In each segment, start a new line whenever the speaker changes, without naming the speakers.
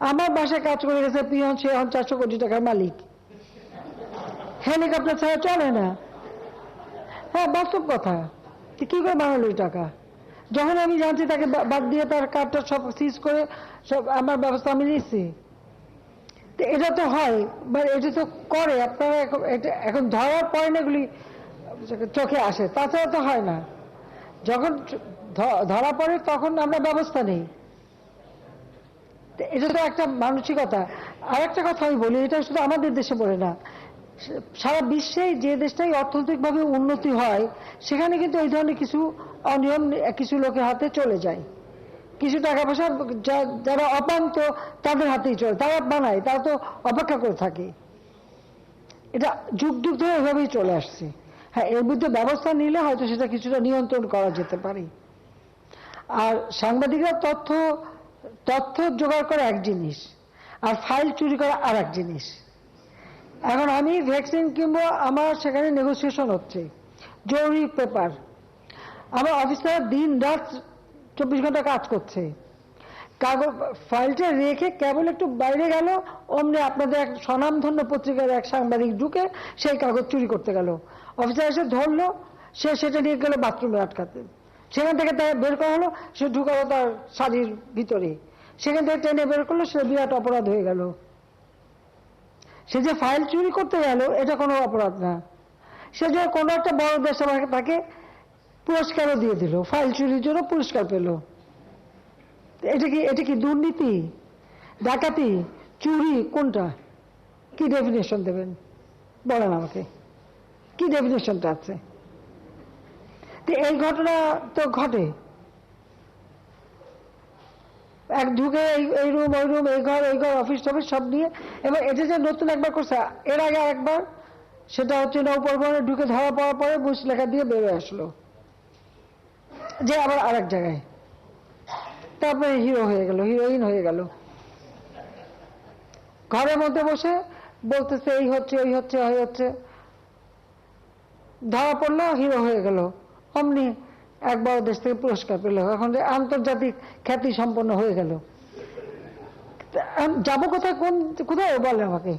আমার বাসায় কাজ করে গেছে পিয়ন, সে এখন চারশো কোটি টাকার মালিক। হেলিকপ্টার ছাড়া চলে না। হ্যাঁ বাস্তব কথা। কি করে বানালো ওই টাকা? যখন আমি জানছি তাকে বাদ দিয়ে তার কার্ডটা সব সিজ করে সব আমার ব্যবস্থা আমি নিচ্ছি তো এটা তো হয় মানে এটা তো করে, আপনারা এখন- ধরার পরে না এগুলি চোখে আসে। তাছাড়া তো হয় না। যখন ধরা পড়ে তখন আমরা ব্যবস্থা নেই। এটা তো একটা মানসিকতা। আর একটা কথা আমি বলি, এটা শুধু আমাদের দেশে বলে না। সারা বিশ্বে যে দেশটাই অর্থনৈতিকভাবে উন্নতি হয়, সেখানে কিন্তু এই ধরনের কিছু অনিয়ম, কিছু লোকের হাতে চলে যায়। কিছু টাকা পয়সা যারা অপান্ত, তাদের হাতেই চলে, তারা বানায়, তারা তো অপেক্ষা করে থাকে। এটা যুগ যুগ ধরে এভাবেই চলে আসছে। হ্যাঁ এর বিরুদ্ধে ব্যবস্থা নিলে হয়তো সেটা কিছুটা নিয়ন্ত্রণ করা যেতে পারে। আর সাংবাদিকরা তথ্য তথ্য জোগাড় করা এক জিনিস আর ফাইল চুরি করা আর এক জিনিস। এখন আমি ভ্যাকসিন কিনবো, আমার সেখানে নেগোসিয়েশন হচ্ছে। জরুরি পেপার আমার অফিসার দিন রাত চব্বিশ ঘণ্টা কাজ করছে। কাগজ ফাইলটা রেখে কেবল একটু বাইরে গেল, অমনি আপনাদের এক স্বনামধন্য পত্রিকার এক সাংবাদিক ঢুকে সেই কাগজ চুরি করতে গেল। অফিসার এসে ধরলো, সে সেটা নিয়ে গেল বাথরুমে আটকাতে। সেখান থেকে তাকে বের করা হলো, সে ঢুকালো তার শাড়ির ভিতরে। সেখান থেকে টেনে বের করল সে বিরাট অপরাধ হয়ে গেল। সে যে ফাইল চুরি করতে গেল, এটা কোনো অপরাধ না। সে যে কোনো একটা বড় দেশ তাকে পুরস্কারও দিয়ে দিল, ফাইল চুরির জন্য পুরস্কার পেল। এটা কি এটা কি দুর্নীতি? ডাকাতি? চুরি? কোনটা? কি ডেফিনেশন দেবেন? বলেন আমাকে। কি ডেফিনেশনটা আছে? তো এই ঘটনা তো ঘটে। এক ঢুকে এই এই রুম ওই রুম এই ঘর এই ঘর অফিস টফিস সব নিয়ে, এবার এটা যে নতুন একবার করছে, এর আগে একবার সেটা হচ্ছে নৌপরিবহনে ঢুকে ধরা পড়ার পরে বুস লেখা দিয়ে বেরোয় আসলো। যে আবার আরেক জায়গায়। তারপরে হিরো হয়ে গেল হিরোইন হয়ে গেল। ঘরের মধ্যে বসে বলতেছে, এই হচ্ছে ওই হচ্ছে ওই হচ্ছে। ধরা পড়ল হিরো হয়ে গেল। অমনি একবার দেশ থেকে পুরস্কার পেল। এখন যে আন্তর্জাতিক খ্যাতি সম্পন্ন হয়ে গেল। যাব কোথায়? কোন, কোথায় বলে আমাকে?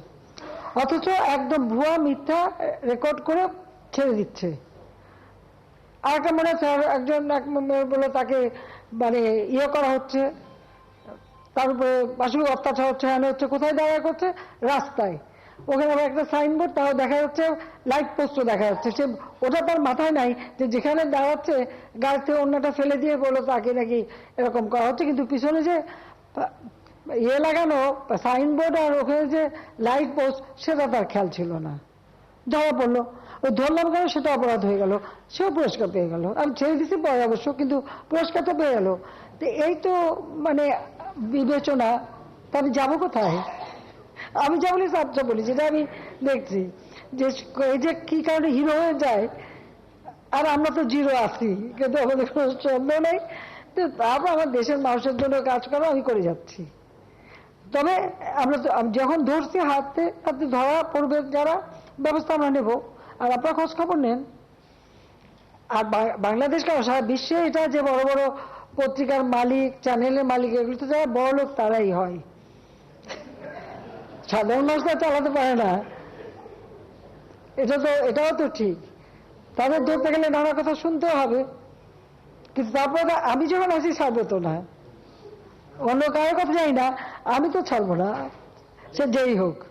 অথচ একদম ভুয়া মিথ্যা রেকর্ড করে ছেড়ে দিচ্ছে। আর একটা মনে হচ্ছে একজন এক বলে তাকে মানে ইয়ে করা হচ্ছে। তার উপরে অত্যাচার হচ্ছে হচ্ছে, কোথায় দাঁড়ায় করছে? রাস্তায়। ওখানে আবার একটা সাইনবোর্ড তাও দেখা যাচ্ছে লাইট পোস্টও দেখা যাচ্ছে। সে ওটা তার মাথায় নাই যে যেখানে দাঁড়াচ্ছে, গাছ থেকে অন্যটা ফেলে দিয়ে বলো তাকে নাকি এরকম করা হচ্ছে। কিন্তু পিছনে যে ইয়ে লাগানো সাইনবোর্ড আর ওখানে যে লাইট পোস্ট সেটা তার খেয়াল ছিল না। ধরা পড়ল। ওই ধরলাম কেন? সেটা অপরাধ হয়ে গেল। সেও পুরস্কার পেয়ে গেল। আমি ছেড়ে দিছি পরে অবশ্য, কিন্তু পুরস্কার তো পেয়ে গেল। তো এই তো মানে বিবেচনা, তা আমি যাব কোথায়? আমি যা বলি সাতটা বলি, যেটা আমি দেখছি, যে এই যে কি কারণে হিরো হয়ে যায়, আর আমরা তো জিরো আছি, কিন্তু আমাদের কোনো সন্দেহ নেই, তো তারপর আমার দেশের মানুষের জন্য কাজ করা, আমি করে যাচ্ছি। তবে আমরা তো যখন ধরছি হাতে হাতে ধরা পড়বে যারা, ব্যবস্থা আমরা নেব। আর আপনারা খোঁজ খবর নেন। আর বাংলাদেশ কেন, সারা বিশ্বে এটা যে বড় বড় পত্রিকার মালিক চ্যানেলের মালিক, এগুলো তো যারা বড় লোক তারাই হয়। সাধারণ তো চালাতে পারে না। এটা তো, এটাও তো ঠিক। তাদের ধরতে গেলে নানা কথা শুনতে হবে। কিন্তু তারপরে আমি যখন আছি, ছাড়বো তো না। অন্য কারোর কথা জানি না। আমি তো ছাড়বো না। সে যেই হোক।